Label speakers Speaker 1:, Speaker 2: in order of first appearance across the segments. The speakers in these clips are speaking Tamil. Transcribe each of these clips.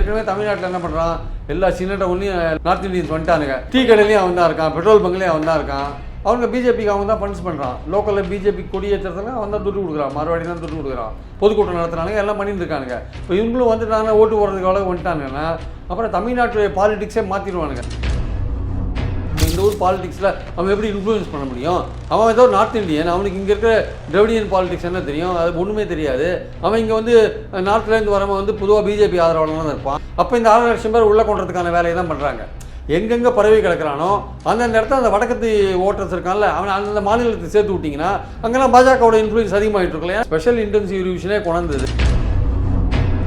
Speaker 1: ஏற்கனவே தமிழ்நாட்டில் என்ன பண்ணுறான் எல்லா சின்ன டவுன்லையும் நார்த் இந்தியன்ஸ் வந்துட்டானுங்க. டீ கடையிலையும் அவன் தான் இருக்கான் பெட்ரோல் பங்க்லேயும் அவன் தான் இருக்கான். அவங்க பிஜேபிக்கு அவன் தான் ஃபண்ட்ஸ் பண்ணுறான் லோக்கலில் பிஜேபி கொடியேற்றத்தில் அவன் தான் துட்டு கொடுக்குறான். மறுபடி தான் துட்டு கொடுக்குறான். பொதுக்கூட்டம் நடத்துனாங்க எல்லாம் பண்ணிட்டு இருக்கானுங்க. இப்போ இவங்களும் வந்துட்டாங்க ஓட்டு போடுறதுக்கு அளவு வந்துட்டாங்கன்னா அப்புறம் தமிழ்நாட்டு பாலிடிக்ஸே மாற்றிடுவானுங்க இந்த ஊர் பாலிடிக்ஸில் அவன் எப்படி இன்ஃப்ளூயன்ஸ் பண்ண முடியும்? அவன் ஏதோ நார்த் இந்தியன் அவனுக்கு இங்கே இருக்கிற திரவிடியன் பாலிடிக்ஸ் என்ன தெரியும்? அது ஒன்றுமே தெரியாது. அவன் இங்கே வந்து நார்த்லேருந்து வரவன் வந்து பொதுவாக பிஜேபி ஆதரவாளனாக தான் இருப்பான். அப்போ இந்த ஆறு லட்சம் பேர் உள்ளே கொண்டதுக்கான வேலையை தான் பண்ணுறாங்க எங்கெங்கே பரவி கிடக்குறானோ அந்தந்த இடத்துல அந்த வடக்கத்து ஓட்டர்ஸ் இருக்கான்ல அவன் அந்தந்த மாநிலத்தை சேர்த்து விட்டிங்கன்னா அங்கெல்லாம் பாஜகவோட இன்ஃப்ளூயன்ஸ் அதிகமாகிட்டு இருக்கலையா ஸ்பெஷல் இன்டென்சிவ் ரிவிஷனே கொண்டது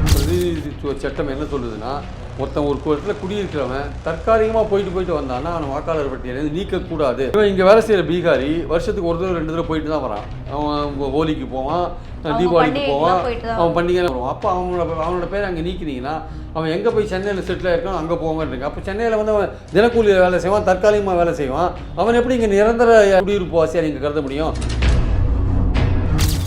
Speaker 1: பிரதிநிதித்துவ சட்டம் என்ன சொல்லுதுன்னா மொத்தம் ஒரு இடத்துல குடியிருக்கிறவன் தற்காலிகமாக போயிட்டு போயிட்டு வந்தான்னா அவன் வாக்காளர் பட்டியலேருந்து நீக்கக்கூடாது. இவன் இங்கே வேலை செய்கிற பீகாரி வருஷத்துக்கு ஒரு தடவை ரெண்டு தடவை போயிட்டு தான் வரான். அவன் ஹோலிக்கு போவான் தீபாவளிக்கு போவான் அவன் பண்டிகை வருவான். அப்போ அவனோட அவனோட பேர் அங்கே நீக்கினீங்கன்னா அவன் எங்கே போய் சென்னையில் செட்டில் ஆயிருக்கான் அங்கே போவாங்க அப்போ சென்னையில் வந்து அவன் தினக்கூலி வேலை செய்வான் தற்காலிகமாக வேலை செய்வான். அவன் எப்படி இங்கே நிரந்தர குடியிருப்பு வாசியாக நீங்கள் கருத முடியும்?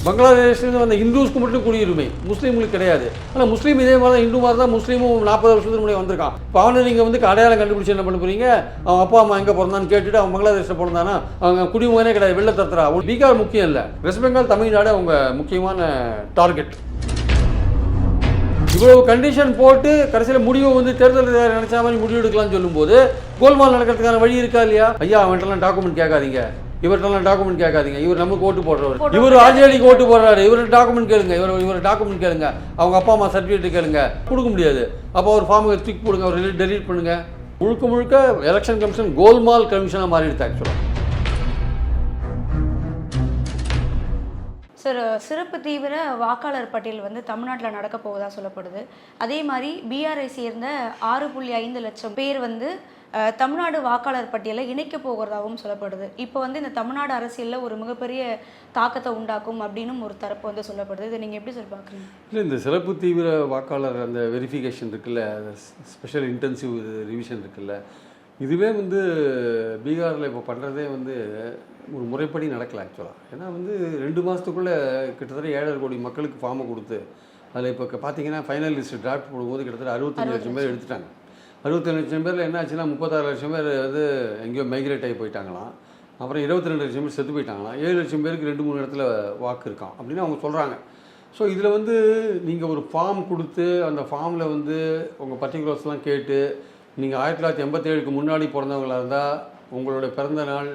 Speaker 1: பங்களாதேஷ்லேருந்து வந்த இந்துஸ்க்கு மட்டும் குடியுரிமை. முஸ்லீம்களுக்கு கிடையாது. ஆனால் முஸ்லீம் இதே மாதிரி தான் இந்து மாதிரி தான் முஸ்லீமும் நாற்பது வருஷத்துக்கு முன்னாடி வந்திருக்கான். இப்போ அவனை நீங்கள் வந்து அடையாளம் கண்டுபிடிச்சி என்ன பண்ண போகிறீங்க அவன் அப்பா அம்மா எங்கே பிறந்தான்னு கேட்டுட்டு அவன் பங்களாதேஷில் பிறந்தானா? அவங்க குடிமகனே கிடையாது. வெளில தத்துறா பீகார் முக்கியம் இல்லை. வெஸ்ட் பெங்கால் தமிழ்நாடு அவங்க முக்கியமான டார்கெட் இவ்வளவு கண்டிஷன் போட்டு கடைசியில் முடிவு வந்து தேர்தல் நினைச்ச மாதிரி முடிவு எடுக்கலாம்னு சொல்லும்போது கோல்மால் நடக்கிறதுக்கான வழி இருக்கா இல்லையா? ஐயா அவன்கிட்டலாம் டாக்குமெண்ட் கேட்காதீங்க. இவர்கிட்டலாம் டாக்குமெண்ட் கேட்காதீங்க. இவர் நமக்கு ஓட்டு போடுறவர். இவர் ஆர்ஜேடிக்கு ஓட்டு போடுறாரு. இவர் டாக்குமெண்ட் கேளுங்க. இவர் இவர் டாக்குமெண்ட் கேளுங்க. அவங்க அப்பா அம்மா சர்டிஃபிகேட் கேளுங்க. கொடுக்க முடியாது. அப்போ ஒரு ஃபார்முக்கு டிக் போடுங்க. அவர் டெலீட் பண்ணுங்க. முழுக்க முழுக்க எலெக்ஷன் கமிஷன் கோல்மால் கமிஷனாக மாறிடுது ஆக்சுவலாக
Speaker 2: சிறு சிறப்பு தீவிர வாக்காளர் பட்டியல் வந்து தமிழ்நாட்டில் நடக்க போவதாக சொல்லப்படுது. அதே மாதிரி பிஆர்ஐ சேர்ந்த ஆறு புள்ளி ஐந்து லட்சம் பேர் வந்து தமிழ்நாடு வாக்காளர் பட்டியலை இணைக்க போகிறதாகவும் சொல்லப்படுது. இப்போ வந்து இந்த தமிழ்நாடு அரசியலில் ஒரு மிகப்பெரிய தாக்கத்தை உண்டாக்கும் அப்படின்னு ஒரு தரப்பு வந்து சொல்லப்படுது. இதை நீங்கள் எப்படி சார் பார்க்குறீங்க
Speaker 1: இல்லை இந்த சிறப்பு தீவிர வாக்காளர் அந்த வெரிஃபிகேஷன் இருக்குல்ல ஸ்பெஷல் இன்டென்சிவ் ரிவிஷன் இருக்குல்ல இதுவே வந்து பீகாரில் இப்போ பண்ணுறதே வந்து ஒரு முறைப்படி நடக்கல ஆக்சுவலாக ஏன்னா வந்து ரெண்டு மாதத்துக்குள்ளே கிட்டத்தட்ட ஏழரை கோடி மக்களுக்கு ஃபார்மை கொடுத்து அதில் இப்போ பார்த்தீங்கன்னா ஃபைனல் லிஸ்ட் டிராஃப்ட் போடும்போது கிட்டத்தட்ட அறுபத்தஞ்சு லட்சம் பேர் எடுத்துட்டாங்க. அறுபத்தஞ்சு லட்சம் பேரில் என்ன ஆச்சுன்னா முப்பத்தாறு லட்சம் பேர் வந்து எங்கேயோ மைக்ரேட் ஆகி போயிட்டாங்களாம். அப்புறம் இருபத்தி ரெண்டு லட்சம் பேர் செத்து போயிட்டாங்களாம். ஏழு லட்சம் பேருக்கு ரெண்டு மூணு இடத்துல வாக்கு இருக்கான் அப்படின்னு அவங்க சொல்கிறாங்க ஸோ இதில் வந்து நீங்கள் ஒரு ஃபார்ம் கொடுத்து அந்த ஃபார்மில் வந்து உங்கள் பர்டிகுலர்ஸ்லாம் கேட்டு நீங்கள் ஆயிரத்தி தொள்ளாயிரத்தி எண்பத்தேழுக்கு முன்னாடி பிறந்தவங்களா இருந்தால் உங்களோட பிறந்த நாள்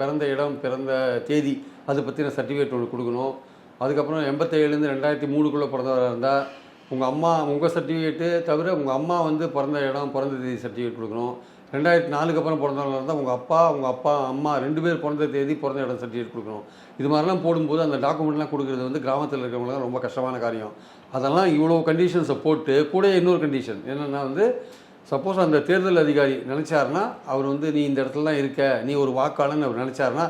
Speaker 1: பிறந்த இடம் பிறந்த தேதி அதை பற்றின சர்டிஃபிகேட் ஒன்று கொடுக்கணும். அதுக்கப்புறம் எண்பத்தேழுலேருந்து ரெண்டாயிரத்தி மூணுக்குள்ளே பிறந்தவராக இருந்தால் உங்கள் அம்மா உங்கள் சர்டிஃபிகேட்டு தவிர உங்கள் அம்மா வந்து பிறந்த இடம் பிறந்த தேதி சர்டிஃபிகேட் கொடுக்கணும். ரெண்டாயிரத்தி நாலுக்கு அப்புறம் பிறந்தவங்களா இருந்தால் உங்கள் அப்பா உங்கள் அப்பா அம்மா ரெண்டு பேர் பிறந்த தேதி பிறந்த இடம் சர்டிஃபிகேட் கொடுக்கணும். இது மாதிரிலாம் போடும்போது அந்த டாக்குமெண்ட்லாம் கொடுக்குறது வந்து கிராமத்தில் இருக்கிறவங்களுக்கு ரொம்ப கஷ்டமான காரியம். அதெல்லாம் இவ்வளோ கண்டிஷன்ஸை போட்டு கூட இன்னொரு கண்டிஷன் என்னென்னா வந்து சப்போஸ் அந்த தேர்தல் அதிகாரி நினச்சாருன்னா அவர் வந்து நீ இந்த இடத்துல தான் இருக்க நீ ஒரு வாக்காளன்னு அவர் நினச்சாருன்னா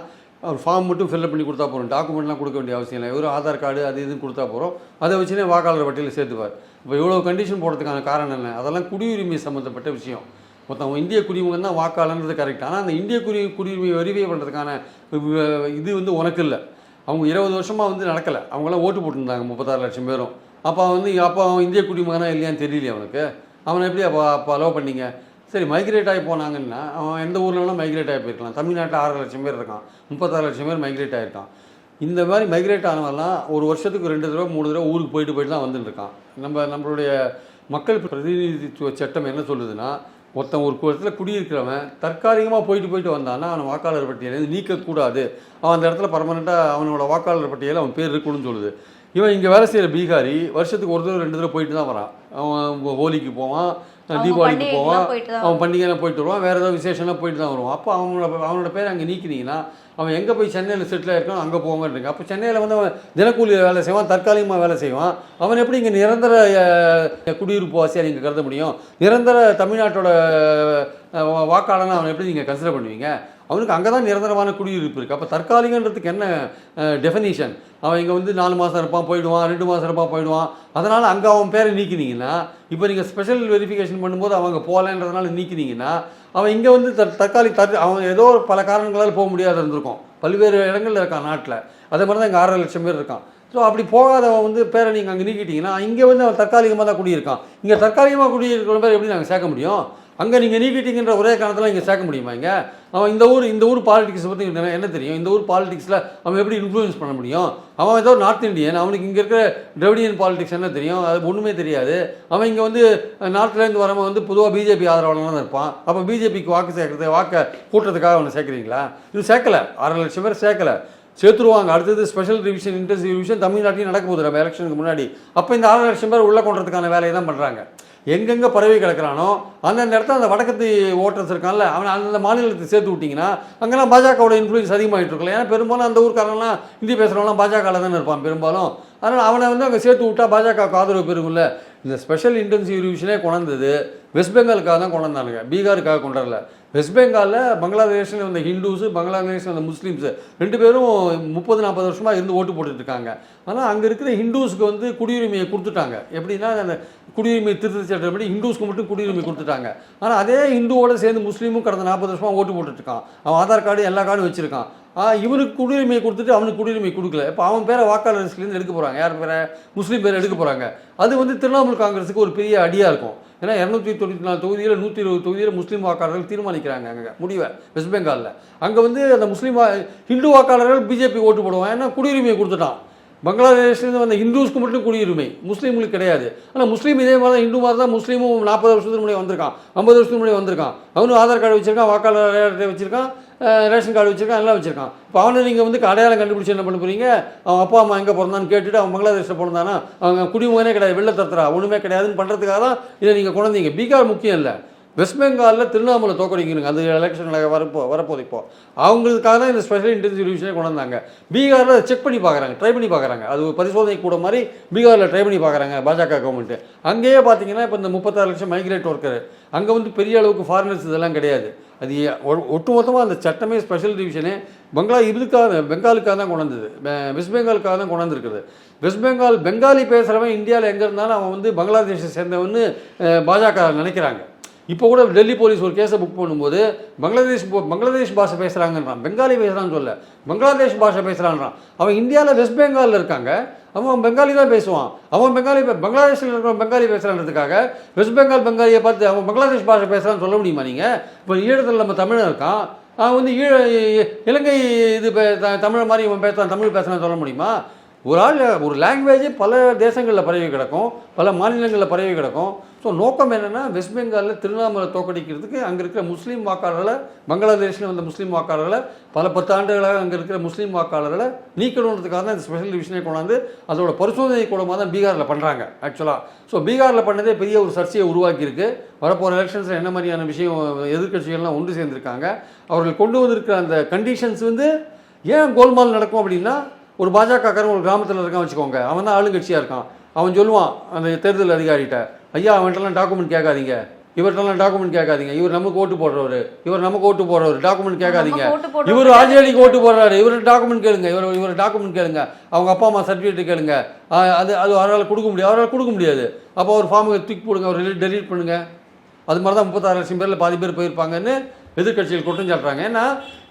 Speaker 1: அவர் ஃபார்ம் மட்டும் ஃபில்அப் பண்ணி கொடுத்தா போகிறோம் டாக்குமெண்ட்லாம் கொடுக்க வேண்டிய அவசியம் இல்லை. ஒரு ஆதார் கார்டு அது இதுன்னு கொடுத்தா போகிறோம் அதை வச்சுனே வாக்காளர் பட்டியலில் சேர்த்துப்பார். இப்போ இவ்வளோ கண்டிஷன் போடுறதுக்கான காரணம் என்ன? அதெல்லாம் குடியுரிமை சம்மந்தப்பட்ட விஷயம். மொத்தம் இந்திய குடிமகன் தான் வாக்காளன்றது கரெக்ட் ஆனால் அந்த இந்திய குடி குடியுரிமை வெரிஃபை பண்ணுறதுக்கான இது வந்து உனக்கு இல்லை. அவங்க இருபது வருஷமாக வந்து நடக்கலை. அவங்களாம் ஓட்டு போட்டிருந்தாங்க முப்பத்தாறு லட்சம் பேரும். அப்போ வந்து அப்போ அவன் இந்திய குடிமகனா இல்லையான்னு தெரியலையே அவனுக்கு? அவனை எப்படி அப்போ அப்போ அலோவ் பண்ணீங்க? சரி மைக்ரேட் ஆகி போனாங்கன்னா அவன் எந்த ஊரில் வேணால் மைக்ரேட் ஆகி போயிருக்கலாம். தமிழ்நாட்டில் ஆறு லட்சம் பேர் இருக்கான். முப்பத்தாறு லட்சம் பேர் மைக்ரேட் ஆகிருக்கான் இந்த மாதிரி மைக்ரேட் ஆனவெல்லாம் ஒரு வருஷத்துக்கு ரெண்டு தடவை மூணு தடவை ஊருக்கு போயிட்டு போயிட்டு தான் வந்துட்டுருக்கான் நம்ம நம்மளுடைய மக்கள் பிரதிநிதித்துவ சட்டம் என்ன சொல்லுதுன்னா ஒருத்தன் ஒரு இடத்துல குடியிருக்கிறவன் தற்காலிகமாக போயிட்டு போயிட்டு வந்தான்னா அவன் வாக்காளர் பட்டியலேருந்து நீக்கக்கூடாது. அவன் அந்த இடத்துல பர்மனெண்ட்டாக அவனோட வாக்காளர் பட்டியலில் அவன் பேர் இருக்கணும்னு சொல்லுது. இவன் இங்கே வேலை செய்கிற பீகாரி வருஷத்துக்கு ஒரு தடவை ரெண்டு தடவை போயிட்டு தான் வரான். அவன் ஹோலிக்கு போவான் தீபாவளிக்கு போவான் அவன் பண்டிகைலாம் போயிட்டு வருவான் வேறு ஏதாவது விசேஷம்னா போயிட்டு தான் வருவான். அப்போ அவனோட அவனோட பேர் அங்கே நீக்கினீங்கன்னா அவன் எங்கே போய் சென்னையில் செட்டில் ஆயிருக்கானோ அங்கே போவாங்க அப்போ சென்னையில் வந்து அவன் தினக்கூலி வேலை செய்வான் தற்காலிகமாக வேலை செய்வான். அவன் எப்படி இங்கே நிரந்தர குடியிருப்பு வாசியாக நீங்கள் கருத முடியும்? நிரந்தர தமிழ்நாட்டோட வாக்காளனை அவன் எப்படி நீங்கள் கன்சிடர் பண்ணுவீங்க? அவனுக்கு அங்கே தான் நிரந்தரமான குடியிருப்பு இருக்குது அப்போ தற்காலிகன்றதுக்கு என்ன டெஃபனிஷன் அவன் இங்கே வந்து நாலு மாதம் இருப்பான் போயிடுவான் ரெண்டு மாதம் இருப்பான் போயிடுவான். அதனால் அங்கே அவன் பேரை நீக்கினீங்கன்னா இப்போ நீங்கள் ஸ்பெஷல் வெரிஃபிகேஷன் பண்ணும்போது அவங்க போகலன்றதுனால நீக்கினீங்கன்னா அவன் இங்கே வந்து த தற்காலி தற் அவன் ஏதோ பல காரணங்களால் போக முடியாத இருந்திருக்கும். பல்வேறு இடங்களில் இருக்கான் நாட்டில். அதே மாதிரி தான் இங்கே ஆறரை லட்சம் பேர் இருக்கான். ஸோ அப்படி போகாதவன் வந்து பேரை நீங்கள் அங்கே நீக்கிட்டீங்கன்னா இங்கே வந்து அவன் தற்காலிகமாக தான் குடியிருக்கான். இங்கே தற்காலிகமாக குடியிருக்கிற பேர் எப்படி நாங்கள் சேர்க்க முடியும்? அங்கே நீங்கள் நீக்கிட்டீங்கன்ற ஒரே காரணத்தில் இங்கே சேர்க்க முடியுமா இங்கே? அவன் இந்த ஊர் இந்த ஊர் பாலிடிக்ஸ் பற்றி என்ன தெரியும்? இந்த ஊர் பாலிடிக்ஸில் அவன் எப்படி இன்ஃப்ளூயன்ஸ் பண்ண முடியும்? அவன் ஏதோ நார்த் இந்தியன் அவனுக்கு இங்கே இருக்கிற திராவிடியன் பாலிடிக்ஸ் என்ன தெரியும்? அது ஒன்றுமே தெரியாது. அவன் இங்கே வந்து நார்த்லேருந்து வரவன் வந்து பொதுவாக பிஜேபி ஆதரவாளனாக இருப்பான். அப்போ பிஜேபிக்கு வாக்கு சேர்க்கறது வாக்கை கூட்டுறதுக்காக அவனை சேர்க்குறீங்களா? இது சேர்க்கல. அரை லட்சம் பேர் சேர்க்கலை. சேர்த்துருவாங்க. அடுத்தது ஸ்பெஷல் ரிவிஷன் இன்டர்ஸ் ரிவிஷன் தமிழ்நாட்டிலையும் நடக்க போகுது. நம்ம எலெக்ஷனுக்கு முன்னாடி. அப்போ இந்த ஆறு லட்சம் பேர் உள்ளே கொண்டதுக்கான வேலையை தான் பண்ணுறாங்க எங்கெங்கே பரவி கிடக்கிறானோ அந்தந்த இடத்துல அந்த வடக்கத்து ஓட்டர்ஸ் இருக்கான்ல அவன் அந்த மாநிலத்தை சேர்த்து விட்டிங்கன்னா அங்கெல்லாம் பாஜகவோட இன்ஃப்ளூயன்ஸ் அதிகமாகிட்டு இருக்கலாம் ஏன்னா பெரும்பாலும் அந்த ஊருக்காரங்களாம் ஹிந்தி பேசுகிறவங்களாம் பாஜகவில் தானே இருப்பான் பெரும்பாலும். அதனால் அவனை வந்து அங்கே சேர்த்து விட்டா பாஜகவுக்கு ஆதரவு பெருகும்ல. இந்த ஸ்பெஷல் இன்டென்சிவ் ரிவிஷனே கொண்டது வெஸ்ட் பெங்காலுக்காக தான் கொண்டாந்தானுங்க பீகாருக்காக கொண்டாடல வெஸ்ட் பெங்காலில் பங்களாதேஷில் வந்த ஹிந்துஸு பங்களாதேஷில் வந்த முஸ்லீம்ஸு ரெண்டு பேரும் முப்பது நாற்பது வருஷமாக இருந்து ஓட்டு போட்டுட்ருக்காங்க ஆனால் அங்கே இருக்கிற ஹிந்துஸுக்கு வந்து குடியுரிமையை கொடுத்துட்டாங்க. எப்படின்னா அந்த குடியுரிமை திருத்த சட்டப்படி ஹிந்துஸ்க்கு மட்டும் குடியுரிமை கொடுத்துட்டாங்க. ஆனால் அதே ஹிந்துவோட சேர்ந்து முஸ்லீமும் கடந்த நாற்பது வருஷமாக ஓட்டு போட்டுட்ருக்கான் அவன் ஆதார் கார்டு எல்லா கார்டும் வச்சுருக்கான். இவனுக்கு குடியுரிமை கொடுத்துட்டு அவனுக்கு குடியுரிமை கொடுக்கல. இப்போ அவன் பேரை வாக்காளர் லிஸ்ட்லேருந்து எடுக்க போகிறாங்க யார் பேரை? முஸ்லீம் பேரை எடுக்க போகிறாங்க அது வந்து திரிணாமுல் காங்கிரஸுக்கு ஒரு பெரிய அடியாக இருக்கும். ஏன்னா இரநூத்தி தொண்ணூற்றி நாலு தொகுதியில் நூற்றி இருபது தொகுதியில் முஸ்லீம் வாக்காளர்கள் தீர்மானிக்கிறாங்க அங்கே முடிவை. வெஸ்ட் பெங்காலில். அங்கே வந்து அந்த முஸ்லீம் ஹிந்து வாக்காளர்கள் பிஜேபி ஓட்டு போடுவான் ஏன்னா குடியுரிமையை கொடுத்துட்டான். பங்களாதேஷ்லேருந்து வந்த ஹிந்துஸ்க்கு மட்டும் குடியுரிமை. முஸ்லீம்களுக்கு கிடையாது. ஆனால் முஸ்லீம் இதே மாதிரி தான் ஹிந்து மாதிரி தான் முஸ்லீமும் நாற்பது வருஷத்துக்கு முன்னாடி வந்திருக்கான். ஐம்பது வருஷத்துக்கு முன்னாடி வந்திருக்கான். அவனும் ஆதார் கார்டு வச்சிருக்கான் வாக்காளர் அட்டை வச்சிருக்கான். ரேஷன் கார்டு வச்சிருக்கான் எல்லாம் வச்சுருக்கான். இப்போ அவனை நீங்கள் வந்து அடையாளம் கண்டுபிடிச்சி என்ன பண்ண போகிறீங்க அவன் அப்பா அம்மா எங்கே பிறந்தான்னு கேட்டுட்டு அவன் பங்களாதேஷில் பிறந்தானா? அவங்க குடிமுகனே கிடையாது வெளில தத்துறா ஒன்றுமே கிடையாதுன்னு பண்ணுறதுக்காக தான் இதை நீங்கள் கொண்டாந்தீங்க பீகார் முக்கியம் இல்லை. வெஸ்ட் பெங்காலில் திருவண்ணாமலை தோக்கடிக்கணுங்க. அது எலெக்ஷன் வரப்போ வரப்போகுது இப்போ. அவங்களுக்காக தான் இந்த ஸ்பெஷல் இன்டென்சிவ் டிவிஷனே கொண்டு வந்தாங்க. பீகாரில் செக் பண்ணி பார்க்குறாங்க ட்ரை பண்ணி பார்க்குறாங்க அது பரிசோதனை கூட மாதிரி பீகாரில் ட்ரை பண்ணி பார்க்குறாங்க பாஜக கவர்மெண்ட்டு அங்கேயே பார்த்தீங்கன்னா இப்போ இந்த முப்பத்தாறு லட்சம் மைக்ரேட் ஒர்க்கர் அங்கே வந்து பெரிய அளவுக்கு ஃபாரினர்ஸ் இதெல்லாம் கிடையாது. அது ஒ- ஒட்டுமொத்தமாக அந்த சட்டமே ஸ்பெஷல் டிவிஷனே பங்களா இதுக்காக பெங்காலுக்காக தான் கொண்டு வெஸ்ட் பெங்காலுக்காக தான் கொண்டாந்துருக்குது வெஸ்ட் பெங்கால் பெங்காலி பேசுகிறவன் இந்தியாவில் எங்கே இருந்தாலும் அவன் வந்து பங்களாதேஷை சேர்ந்தவன்னு பாஜக நினைக்கிறாங்க. இப்போ கூட டெல்லி போலீஸ் ஒரு கேஸை புக் பண்ணும்போது பங்களாதேஷ் பங்களாதேஷ் பாஷை பேசுகிறாங்கன்றான் பெங்காலி பேசுகிறான்னு சொல்ல பங்களாதேஷ் பாஷை பேசுகிறான்றான் அவன் இந்தியாவில் வெஸ்ட் பெங்காலில் இருக்காங்க. அவன் பெங்காலி தான் பேசுவான். அவன் பெங்காலி பங்களாதேஷில் இருக்கிற பெங்காலி பேசுகிறான்றதுக்காக வெஸ்ட் பெங்கால் பெங்காலியை பார்த்து அவன் பங்களாதேஷ் பாஷை பேசுகிறான்னு சொல்ல முடியுமா நீங்கள் இப்போ ஈழத்தில் நம்ம தமிழன் இருக்கான். அவன் வந்து ஈழ இலங்கை இது பே- தமிழ் மாதிரி இவன் பேசுகிறான் தமிழ் பேசுகிறான்னு சொல்ல முடியுமா? ஒரு ஆள் ஒரு லாங்குவேஜ் பல தேசங்களில் பரவி கிடக்கும் பல மாநிலங்களில் பரவி கிடக்கும். ஸோ நோக்கம் என்னென்னா வெஸ்ட் பெங்காலில் திருவண்ணாமலை தோக்கடிக்கிறதுக்கு அங்கே இருக்கிற முஸ்லீம் வாக்காளர்களை பங்களாதேஷில் வந்த முஸ்லீம் வாக்காளர்களை பல பத்து ஆண்டுகளாக அங்கே இருக்கிற முஸ்லீம் வாக்காளர்களை நீக்கணுன்றதுக்காக தான் இந்த ஸ்பெஷல் டிவிஷனே கொண்டாந்து அதோட பரிசோதனை கூடமாக தான் பீகாரில் பண்ணுறாங்க ஆக்சுவலாக ஸோ பீகாரில் பண்ணதே பெரிய ஒரு சர்ச்சையை உருவாக்கியிருக்கு. வரப்போகிற எலெக்ஷன்ஸில் என்ன மாதிரியான விஷயம் எதிர்க்கட்சிகள்லாம் ஒன்று சேர்ந்திருக்காங்க. அவர்கள் கொண்டு வந்திருக்கிற அந்த கண்டிஷன்ஸ் வந்து ஏன் கோல்மால் நடக்கும் அப்படின்னா ஒரு பாஜகக்காரன் ஒரு கிராமத்தில் இருக்கான் வச்சுக்கோங்க. அவன் தான் ஆளுங்கட்சியாக இருக்கான். அவன் சொல்லுவான் அந்த தேர்தல் அதிகாரிகிட்ட ஐயா அவன்கிட்டலாம் டாக்குமெண்ட் கேட்காதீங்க. இவர்கிட்டலாம் டாக்குமெண்ட் கேட்காதீங்க. இவர் நமக்கு ஓட்டு போடுறவர். இவர் நமக்கு ஓட்டு போடுறவர். டாக்குமெண்ட் கேட்காதீங்க. இவர் ஆர்ஜேடிக்கு ஓட்டு போடுறாரு. இவர் டாக்குமெண்ட் கேளுங்க. இவர் இவர் டாக்குமெண்ட் கேளுங்க. அவங்க அப்பா அம்மா சர்டிஃபிகேட் கேளுங்க. அது அது அவரால் கொடுக்க முடியாது. அவரால் கொடுக்க முடியாது. அப்போ ஒரு ஃபார்முக்கு தூக்கி போடுங்க. அவர் டெலீட் பண்ணுங்க. அது மாதிரி தான் முப்பத்தாறு லட்சம் பேரில் பாதி பேர் போயிருப்பாங்கன்னு எதிர்க்கட்சிகள் குற்றம் சாட்டுறாங்க. ஏன்னா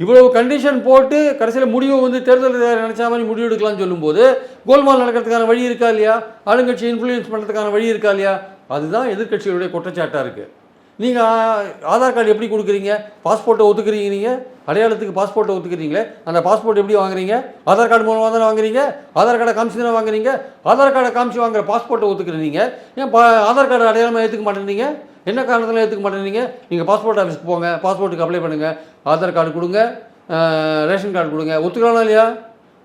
Speaker 1: இவ்வளவு கண்டிஷன் போட்டு கடைசியில் முடிவு வந்து தேர்தல் அதிகாரி மாதிரி முடிவு எடுக்கலாம்னு சொல்லும்போது கோல்மால் நடக்கிறதுக்கான வழி இருக்கா இல்லையா? ஆளுங்கட்சி இன்ஃப்ளூயன்ஸ் பண்ணுறதுக்கான வழி இருக்கா இல்லையா? அதுதான் எதிர்க்கட்சிகளுடைய குற்றச்சாட்டாக இருக்குது நீங்கள் ஆதார் கார்டு எப்படி கொடுக்குறீங்க? பாஸ்போர்ட்டை ஒத்துக்கிறீங்க நீங்கள் அடையாளத்துக்கு பாஸ்போர்ட்டை ஒத்துக்கிறீங்களே அந்த பாஸ்போர்ட் எப்படி வாங்குறீங்க? ஆதார் கார்டு மூலமாக தானே வாங்குறீங்க? ஆதார் கார்டை காமிச்சு தானே வாங்குறீங்க? ஆதார் கார்டை காமிச்சு வாங்குற பாஸ்போர்ட்டை ஒத்துக்கிறீங்க ஏன் பா ஆதார் கார்டு அடையாளமாக ஏற்றுக்க மாட்டேங்கிறீங்க என்ன காரணத்தில் ஏற்றுக்க மாட்டேன்றீங்க நீங்கள் பாஸ்போர்ட் ஆஃபீஸ்க்கு போங்க பாஸ்போர்ட்டுக்கு அப்ளை பண்ணுங்கள் ஆதார் கார்டு கொடுங்க ரேஷன் கார்டு கொடுங்க. ஒத்துக்கிறானா இல்லையா?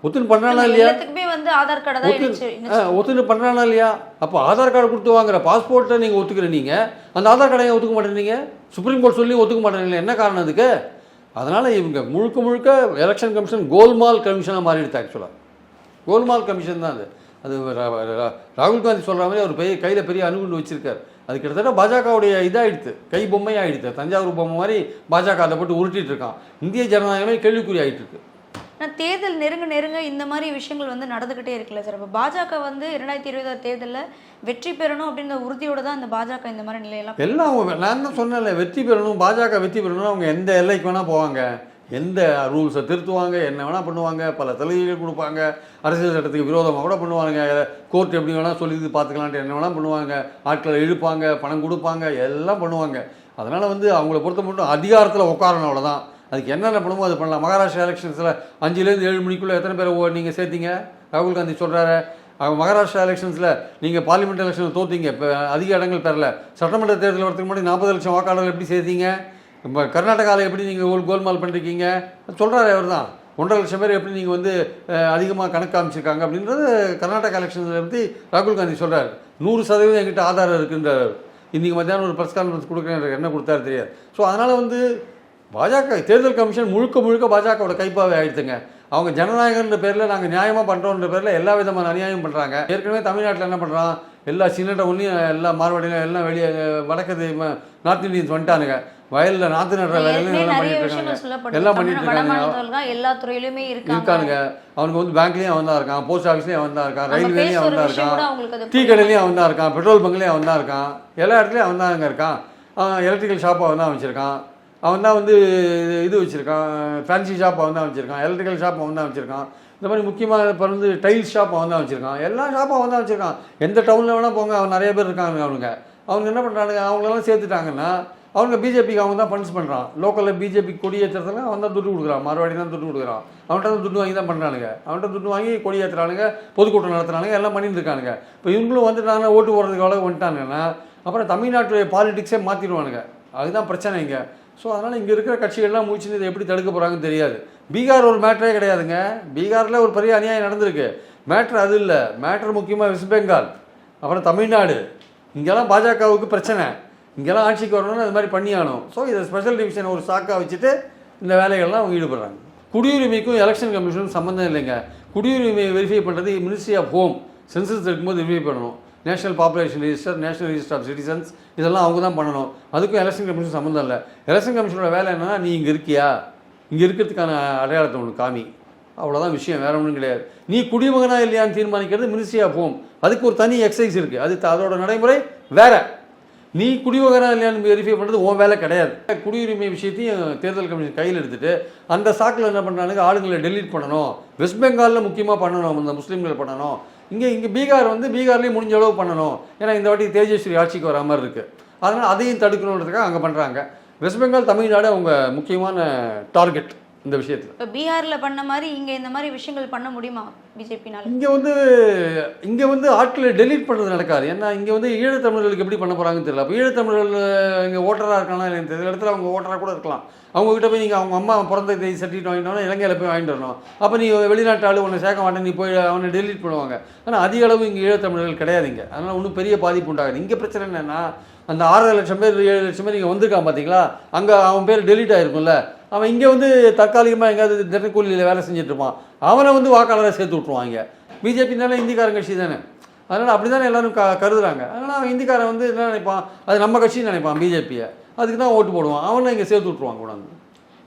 Speaker 1: ஒத்துன்னு பண்ணுறானா இல்லையா?
Speaker 2: வந்து ஆதார் கார்டை தான்
Speaker 1: ஒத்துன்னு பண்ணுறானா இல்லையா? அப்போ ஆதார் கார்டு கொடுத்து வாங்குற பாஸ்போர்ட்டை நீங்கள் ஒத்துக்கிற நீங்கள் அந்த ஆதார் கார்டை ஒத்துக்க மாட்டேறீங்க சுப்ரீம் கோர்ட் சொல்லி ஒத்துக்க மாட்டேறீங்க என்ன காரணம் அதுக்கு? அதனால் இவங்க முழுக்க முழுக்க எலெக்ஷன் கமிஷன் கோல்மால் கமிஷனாக மாறிடுது ஆக்சுவலாக கோல்மால் கமிஷன் தான் அது. அது ராகுல் காந்தி சொல்கிற மாதிரி அவர் பெரிய கையில் பெரிய அணுகுண்டு வச்சிருக்காரு. அது கிட்டத்தட்ட பாஜகவுடைய இதாகிடுது கை பொம்மை ஆகிடுது தஞ்சாவூர் பொம்மை மாதிரி பாஜக அதை போட்டு உருட்டிட்டு இருக்கான். இந்திய ஜனநாயகமே கேள்விக்குறி ஆகிட்டு இருக்கு
Speaker 2: ஆனால் தேர்தல் நெருங்க நெருங்க இந்த மாதிரி விஷயங்கள் வந்து நடந்துக்கிட்டே இருக்குல்ல சார். இப்போ பாஜக வந்து இரண்டாயிரத்தி இருபதாறு தேர்தலில் வெற்றி பெறணும் அப்படின்ற உறுதியோட தான் இந்த பாஜக இந்த மாதிரி நிலையெல்லாம்
Speaker 1: எல்லாம் அவங்க நான் தான் சொன்னேன்ல வெற்றி பெறணும் பாஜக வெற்றி பெறணும் அவங்க எந்த எல்லைக்கு வேணால் போவாங்க. எந்த ரூல்ஸை திருத்துவாங்க என்ன வேணால் பண்ணுவாங்க பல சலுகைகள் கொடுப்பாங்க அரசியல் சட்டத்துக்கு விரோதமாக கூட பண்ணுவாங்க கோர்ட் எப்படி வேணால் சொல்லி இது பார்த்துக்கலான்ட்டு என்ன வேணால் பண்ணுவாங்க. ஆட்களை இழுப்பாங்க பணம் கொடுப்பாங்க எல்லாம் பண்ணுவாங்க. அதனால் வந்து அவங்கள பொறுத்த மட்டும் அதிகாரத்தில் உட்காரணும் அவ்வளோதான் அதுக்கு என்னென்ன பண்ணுமோ அது பண்ணலாம். மகாராஷ்டிரா எலெக்ஷன்ஸில் அஞ்சுலேருந்து ஏழு மணிக்குள்ளே எத்தனை பேர் நீங்கள் சேர்த்தீங்க? ராகுல் காந்தி சொல்கிறாரு அவங்க மகாராஷ்டிரா எலெக்ஷன்ஸில் நீங்கள் பார்லிமெண்ட் எலெக்ஷனில் தோத்தீங்க. இப்போ அதிக இடங்கள் பெறல. சட்டமன்ற தேர்தல் வரதுக்கு முன்னாடி நாற்பது லட்சம் வாக்காளர்கள் எப்படி சேர்த்தீங்க? இப்போ கர்நாடகாவில் எப்படி நீங்கள் கோல் கோல்மால் பண்ணிருக்கீங்க? சொல்கிறாரு அவர் தான் ஒன்றரை லட்சம் பேர் எப்படி நீங்கள் வந்து அதிகமாக கணக்கு காமிச்சிருக்காங்க அப்படின்றது கர்நாடகா எலெக்ஷன்ஸை பற்றி ராகுல் காந்தி சொல்கிறார் நூறு சதவீதம் என்கிட்ட ஆதாரம் இருக்குன்றார். இன்றைக்கி மத்தியானம் ஒரு ப்ரெஸ் கான்ஃபரன்ஸ் கொடுக்குறேன் என்ன கொடுத்தாரு தெரியாது. ஸோ அதனால் வந்து பாஜக தேர்தல் கமிஷன் முழுக்க முழுக்க பாஜகவோட கைப்பாவே ஆயிடுத்துங்க அவங்க ஜனநாயகன்ற பேரில் நாங்கள் நியாயமாக பண்ணுறோன்ற பேரில் எல்லா விதமான அநியாயம் பண்ணுறாங்க ஏற்கனவே தமிழ்நாட்டில் என்ன பண்ணுறான் எல்லா சின்ன டவுன்லையும் எல்லா மார்வாடியிலும் எல்லாம் வெளியே வடக்கு நார்த் இந்தியன்ஸ் வந்துட்டானுங்க. வயலில் நாற்று நடுற
Speaker 2: ஏற்கனவே
Speaker 1: எல்லாம் பண்ணிட்டு இருக்காங்க எல்லாம் பண்ணிட்டு இருக்காங்க.
Speaker 2: எல்லா துறையிலுமே இருக்காங்க
Speaker 1: இருக்கானுங்க அவனுக்கு வந்து பேங்க்லேயும் அவன் தான் இருக்கான் போஸ்ட் ஆஃபீஸ்லேயும் அவன் தான் இருக்கான் ரயில்வேலையும் அவன் தான் இருக்கான் டீ கடையிலையும் அவன் தான் இருக்கான் பெட்ரோல் பங்க்லேயும் அவன் தான் இருக்கான் எல்லா இடத்துலையும் அவன் தான் அங்கே இருக்கான் எலக்ட்ரிக்கல் ஷாப் அவன் தான் வச்சுருக்கான் அவன் தான் வந்து இது- இது வச்சுருக்கான் ஃபேன்சி ஷாப் அவன் தான் வச்சுருக்கான் எலக்ட்ரிக்கல் ஷாப் அவன் தான் வச்சுருக்கான் இந்த மாதிரி முக்கியமாக இப்போ வந்து டைல்ஸ் ஷாப் அவன் தான் வச்சுருக்கான் எல்லா ஷாப்பும் அவன் தான் வச்சுருக்கான் எந்த டவுனில் வேணால் போங்க அவன் நிறைய பேர் இருக்காங்க அவனுங்க அவங்க என்ன பண்ணுறானுங்க அவங்களெல்லாம் சேர்த்துட்டாங்கன்னா அவங்க பிஜேபிக்கு அவங்க தான் ஃபண்ட்ஸ் பண்ணுறான் லோக்கலில் பிஜேபி கொடியேற்றுறதுனால அவன் தான் துட்டு கொடுக்குறான். மறுபடி தான் துட்டு கொடுக்குறான். அவன்கிட்ட தான் துட்டு வாங்கி தான் பண்ணுறானுங்க அவன்கிட்ட துட்டு வாங்கி கொடியேற்றுறானுங்க பொதுக்கூட்டம் நடத்துறானுங்க எல்லாம் பண்ணிட்டு இருக்கானுங்க இப்போ இவங்களும் வந்துட்டாங்கன்னா ஓட்டு போடுறதுக்கு அளவு வந்துட்டாங்கன்னா அப்புறம் தமிழ்நாட்டுடைய பாலிடிக்ஸே மாற்றிடுவானுங்க அதுதான் பிரச்சனை இங்கே. ஸோ அதனால் இங்கே இருக்கிற கட்சிகள்லாம் மூச்சு இதை எப்படி தடுக்க போகிறாங்கன்னு தெரியாது. பீகார் ஒரு மேட்டரே கிடையாதுங்க. பீகாரில் ஒரு பெரிய அநியாயம் நடந்திருக்கு. மேட்ரு அது இல்லை. மேட்ரு முக்கியமாக வெஸ்ட் பெங்கால் அப்புறம் தமிழ்நாடு. இங்கெல்லாம் பாஜகவுக்கு பிரச்சனை. இங்கெல்லாம் ஆட்சிக்கு வரணும்னு அது மாதிரி பண்ணி ஆகணும் ஸோ இதை ஸ்பெஷல் டிவிஷன் ஒரு சாக்காக வச்சுட்டு இந்த வேலைகள்லாம் அவங்க ஈடுபடுறாங்க. குடியுரிமைக்கும் எலெக்ஷன் கமிஷனுக்கும் சம்மந்தம் இல்லைங்க. குடியுரிமையை வெரிஃபை பண்ணுறது மினிஸ்ட்ரி ஆஃப் ஹோம் சென்சஸ் எடுக்கும்போது வெரிஃபை பண்ணணும். National population register national register of citizens இதெல்லாம் அவங்க தான் பண்ணணும். அதுக்கும் எலெக்ஷன் கமிஷன் சம்மந்தம் இல்லை. எலெக்ஷன் கமிஷனோட வேலை என்னன்னா நீ இங்கே இருக்கியா? இங்கே இருக்கிறதுக்கான அடையாளத்தை ஒன்று காமி. அவ்வளோதான் விஷயம் வேற ஒன்றும் கிடையாது. நீ குடிமகனா இல்லையான்னு தீர்மானிக்கிறது மினிஸ்ட்ரி ஆஃப் ஹோம் அதுக்கு ஒரு தனி எக்ஸசைஸ் இருக்குது அது அதோட நடைமுறை வேறு. நீ குடிவகரா இல்லையான்னு வெரிஃபை பண்ணுறது உன் வேலை கிடையாது. குடியுரிமை விஷயத்தையும் தேர்தல் கமிஷன் கையில் எடுத்துகிட்டு அந்த சாக்கில் என்ன பண்ணுறாங்க ஆளுங்களை டெலீட் பண்ணணும். வெஸ்ட் பெங்காலில் முக்கியமாக பண்ணணும். இந்த முஸ்லீம்கள் பண்ணணும். இங்கே இங்கே பீகார் வந்து பீகார்லேயும் முடிஞ்ச அளவு பண்ணணும். ஏன்னா இந்த வாட்டி தேஜஸ்வரி ஆட்சிக்கு வர மாதிரி இருக்குது அதனால் அதையும் தடுக்கணுன்றதுக்காக அங்கே பண்ணுறாங்க வெஸ்ட் பெங்கால் தமிழ்நாடு அவங்க முக்கியமான டார்கெட் இந்த விஷயத்தில்.
Speaker 2: இப்போ பீகார்ல பண்ண மாதிரி இங்க இந்த மாதிரி விஷயங்கள் பண்ண முடியுமா பிஜேபினால?
Speaker 1: இங்கே வந்து இங்கே வந்து ஆட்களை டெலீட் பண்ணுறது நடக்காது. ஏன்னா இங்கே வந்து ஈழத்தமிழர்களுக்கு எப்படி பண்ண போகிறாங்கன்னு தெரியல. அப்போ ஈழத்தமிழர்கள் இங்கே ஓட்டராக இருக்கானா இல்லைன்னு தெரியல. இடத்துல அவங்க ஓட்டராக கூட இருக்கலாம். அவங்க கிட்ட போய் நீங்கள் அவங்க அம்மா பிறந்த தேதி சர்டிஃபிகேட் வாங்கிட்டோம்னா இலங்கையில் போய் வாங்கிட்டு வரணும். அப்போ நீ வெளிநாட்டு ஆளு உன்னை சேர்க்க மாட்டேன் நீ போய் அவனை டெலீட் பண்ணுவாங்க. ஆனால் அதிக அளவு இங்கே ஈழத்தமிழர்கள் கிடையாது இங்கே. அதனால் ஒன்றும் பெரிய பாதிப்பு உண்டாகுது. இங்கே பிரச்சனை என்னென்னா அந்த ஆறரை லட்சம் பேர் ஏழு லட்சம் பேர் இங்கே வந்திருக்கான் பார்த்தீங்களா அங்கே அவன் பேர் டெலீட் ஆயிருக்கும்ல. அவன் இங்கே வந்து தற்காலிகமாக எங்கேயாவது தினக்கூலியில் வேலை செஞ்சுட்டு இருப்பான். அவனை வந்து வாக்காளராக சேர்த்து விட்ருவாங்க பிஜேபினால இந்திக்காரன் கட்சி தானே. அதனால் அப்படி தானே எல்லோரும் க கருதுறாங்க. அதனால் அவன் இந்திக்காரன் வந்து என்ன நினைப்பான்? அது நம்ம கட்சின்னு நினைப்பான் பிஜேபியை அதுக்கு தான் ஓட்டு போடுவான். அவனை இங்கே சேர்த்து விட்ருவாங்க கொண்டாந்து.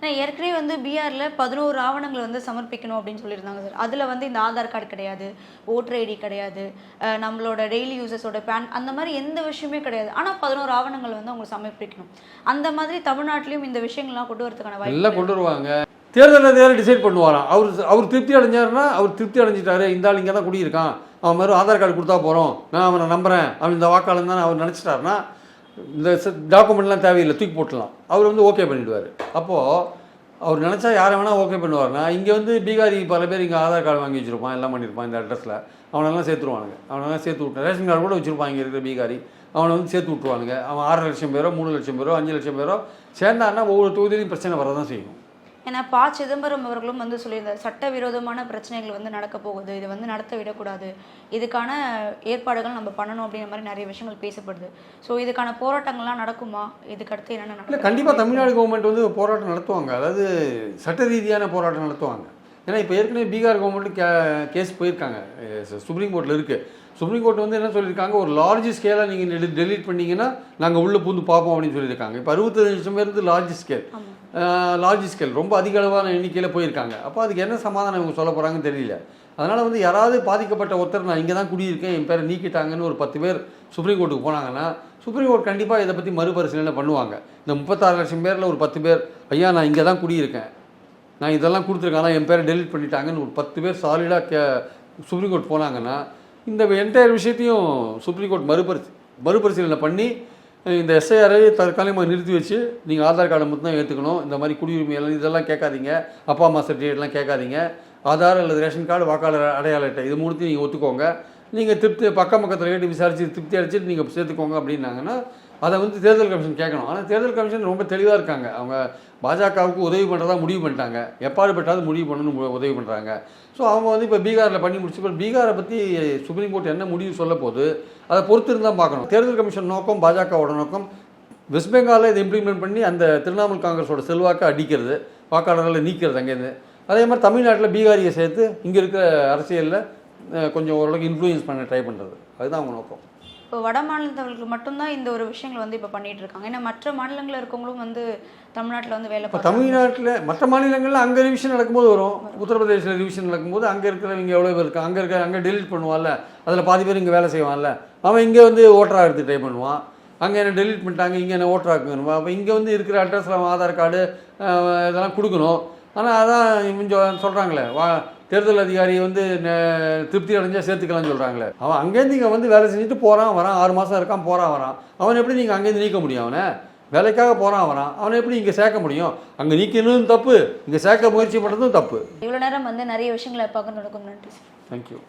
Speaker 2: நான் ஏற்கனவே வந்து பீகார்ல பதினோரு ஆவணங்களை வந்து சமர்ப்பிக்கணும் அப்படின்னு சொல்லியிருந்தாங்க சார். அதுல வந்து இந்த ஆதார் கார்டு கிடையாது ஓட்டர் ஐடி கிடையாது நம்மளோட டெய்லி யூசஸோட பேன் அந்த மாதிரி எந்த விஷயமே கிடையாது. ஆனா பதினோரு ஆவணங்கள் வந்து அவங்க சமர்ப்பிக்கணும். அந்த மாதிரி தமிழ்நாட்டிலையும் இந்த விஷயங்கள்லாம் கொண்டு வரதுக்கான வாய்ப்பு
Speaker 1: கொண்டு வருவாங்க. தேர்தல் அதிகாரி டிசைட் பண்ணுவாராம். அவர் அவர் திருப்தி அடைஞ்சாருன்னா அவர் திருப்தி அடைஞ்சிட்டாரு. இந்த ஆள் இங்கே தான் குடியிருக்கான். அவன் மாதிரி ஆதார் கார்டு கொடுத்தா போகிறோம் நான் அவனை நம்புறேன். அவன் இந்த வாக்காளன் தான் அவர் நினச்சிட்டாருன்னா இந்த டாக்குமெண்ட்லாம் தேவையில்லை தூக்கி போட்டுடலாம். அவர் வந்து ஓகே பண்ணிவிடுவார் அப்போது அவர் நினச்சா யாரை வேணால் ஓகே பண்ணுவார்னா இங்கே வந்து பீகாரி பல பேர் இங்கே ஆதார் கார்டு வாங்கி வச்சுருப்பான் எல்லாம் பண்ணியிருப்பான் இந்த அட்ரஸில் அவனெல்லாம் சேர்த்துருவானுங்க. அவனெல்லாம் சேர்த்து விட்டு ரேஷன் கார்டு கூட வச்சுருப்பான் இங்கே இருக்கிற பீகாரி. அவனை வந்து சேர்த்து விட்டுருவானுங்க. அவன் ஆறு லட்சம் பேரோ மூணு லட்சம் பேரோ அஞ்சு லட்சம் பேரோ சேர்ந்தான்னா ஒவ்வொரு தொகுதியிலையும் பிரச்சனை வரதான் செய்யும்.
Speaker 2: ஏன்னா ப சிதம்பரம் அவர்களும் வந்து சொல்லியிருந்தார் சட்டவிரோதமான பிரச்சனைகள் வந்து நடக்க போகுது இதை வந்து நடத்த விடக்கூடாது. இதுக்கான ஏற்பாடுகள் நம்ம பண்ணணும் அப்படிங்கிற மாதிரி நிறைய விஷயங்கள் பேசப்படுது. ஸோ இதுக்கான போராட்டங்கள்லாம் நடக்குமா? இதுக்கு அடுத்து என்னென்ன நடக்கும்?
Speaker 1: கண்டிப்பாக தமிழ்நாடு கவர்மெண்ட் வந்து போராட்டம் நடத்துவாங்க. அதாவது சட்ட ரீதியான போராட்டம் நடத்துவாங்க. ஏன்னா இப்போ ஏற்கனவே பீகார் கவர்மெண்ட்டு கே கேஸ் போயிருக்காங்க. சுப்ரீம் கோர்ட்டில் இருக்குது சுப்ரீம் கோர்ட் வந்து என்ன சொல்லியிருக்காங்க? ஒரு லார்ஜ் ஸ்கேலாக நீங்கள் டெலீட் பண்ணீங்கன்னா நாங்கள் உள்ளே பூந்து பார்ப்போம் அப்படின்னு சொல்லியிருக்காங்க. இப்போ அறுபத்தஞ்சு லட்சம் பேர் வந்து லார்ஜ் ஸ்கேல். லார்ஜ் ஸ்கேல் ரொம்ப அதிக அளவான எண்ணிக்கையில் போயிருக்காங்க. அப்போ அதுக்கு என்ன சமாதானம் இவங்க சொல்ல போகிறாங்கன்னு தெரியல. அதனால் வந்து யாராவது பாதிக்கப்பட்ட ஒருத்தர் நான் இங்கே தான் குடியிருக்கேன் என் பேரை நீக்கிட்டாங்கன்னு ஒரு பத்து பேர் சுப்ரீம் கோர்ட்டுக்கு போனாங்கன்னா சுப்ரீம் கோர்ட் கண்டிப்பாக இதை பற்றி மறுபரிசீலனை பண்ணுவாங்க. இந்த முப்பத்தாறு லட்சம் பேரில் ஒரு பத்து பேர் ஐயா நான் இங்கே தான் குடியிருக்கேன். நான் இதெல்லாம் கொடுத்துருக்கேன். ஆனால் என் பேரை டெலிட் பண்ணிட்டாங்கன்னு ஒரு பத்து பேர் சாலிடாக கே சுப்ரீம் கோர்ட் போனாங்கன்னா இந்த என்டையர் விஷயத்தையும் சுப்ரீம் கோர்ட் மறுபரிசி மறுபரிசீலனை பண்ணி இந்த எஸ்ஐஆரை தற்காலிகமாக நிறுத்தி வச்சு நீங்கள் ஆதார் கார்டை மட்டும் தான் ஏற்றுக்கணும் இந்த மாதிரி குடியுரிமை எல்லாம் இதெல்லாம் கேட்காதீங்க. அப்பா அம்மா சர்டிஃபிகேட்லாம் கேட்காதீங்க. ஆதார் அல்லது ரேஷன் கார்டு வாக்காளர் அடையாள அட்டை இது மூணுத்தையும் நீங்கள் ஒத்துக்கோங்க. நீங்கள் திருப்தி பக்கம் பக்கத்தில் கேட்டு விசாரித்து திருப்தி அடிச்சுட்டு நீங்கள் சேர்த்துக்கோங்க அப்படின்னாங்கன்னா அதை வந்து தேர்தல் கமிஷன் கேட்கணும். ஆனால் தேர்தல் கமிஷன் ரொம்ப தெளிவாக இருக்காங்க. அவங்க பாஜகவுக்கு உதவி பண்ணுறதா முடிவு பண்ணிட்டாங்க. எப்பாடுபட்டாவது முடிவு பண்ணணும்னு உதவி பண்ணுறாங்க ஸோ அவங்க வந்து இப்போ பீகாரில் பண்ணி முடிச்சு இப்போ பீகாரை பற்றி சுப்ரீம் கோர்ட் என்ன முடிவு சொல்ல போது அதை பொறுத்து இருந்தால் பார்க்கணும். தேர்தல் கமிஷன் நோக்கம் பாஜகவோட நோக்கம் வெஸ்ட் பெங்காலில் இதை இம்ப்ளிமெண்ட் பண்ணி அந்த திரிணாமுல் காங்கிரஸோட செல்வாக்கை அடிக்கிறது வாக்காளர்களை நீக்கிறது அங்கேருந்து. அதே மாதிரி தமிழ்நாட்டில் பீகாரியை சேர்த்து இங்கே இருக்கிற அரசியலில் கொஞ்சம் ஓரளவுக்கு இன்ஃப்ளூயன்ஸ் பண்ண ட்ரை பண்ணுறது அதுதான் அவங்க நோக்கம்.
Speaker 2: இப்போ வட மாநிலத்தவர்களுக்கு மட்டும்தான் இந்த ஒரு விஷயங்கள் வந்து இப்போ பண்ணிட்டு இருக்காங்க ஏன்னா மற்ற மாநிலங்களில் இருக்கவங்களும் வந்து தமிழ்நாட்டில் வந்து வேலை
Speaker 1: இப்போ தமிழ்நாட்டில் மற்ற மாநிலங்களில் அங்கே ரிவிஷன் நடக்கும்போது வரும். உத்தரப்பிரதேசில் ரிவிஷன் நடக்கும்போது அங்கே இருக்கிறவங்க எவ்வளோ பேர் இருக்கு அங்கே இருக்க அங்கே டெலிட் பண்ணுவான்ல. அதில் பாதி பேர் இங்கே வேலை செய்வான்ல. அவன் இங்கே வந்து ஓட்டராக எடுத்து ட்ரை பண்ணுவான். அங்கே என்ன டெலிட் பண்ணிட்டாங்க இங்கே என்ன ஓட்டராக்குன்னு அப்போ இங்கே வந்து இருக்கிற அட்ரஸில் அவன் ஆதார் கார்டு இதெல்லாம் கொடுக்கணும். ஆனால் அதான் கொஞ்சம் சொல்கிறாங்களே வா தேர்தல் அதிகாரி வந்து திருப்தி அடைஞ்சால் சேர்த்துக்கலாம்னு சொல்கிறாங்களே அவன் அங்கேருந்து இங்கே வந்து வேலை செஞ்சுட்டு போகிறான் வரான் ஆறு மாதம் இருக்கான் போகிறான் வரான். அவன் எப்படி நீங்கள் அங்கேருந்து நீக்க முடியும் அவனை? வேலைக்காக போகிறான் வரான். அவனை எப்படி இங்கே சேர்க்க முடியும்? அங்கே நீக்கணும் தப்பு இங்கே சேர்க்க முயற்சி பண்ணுறதும் தப்பு.
Speaker 2: இவ்வளோ நேரம் வந்து நிறைய விஷயங்களை பார்க்க நடக்கும். நன்றி சார்.
Speaker 1: தேங்க்யூ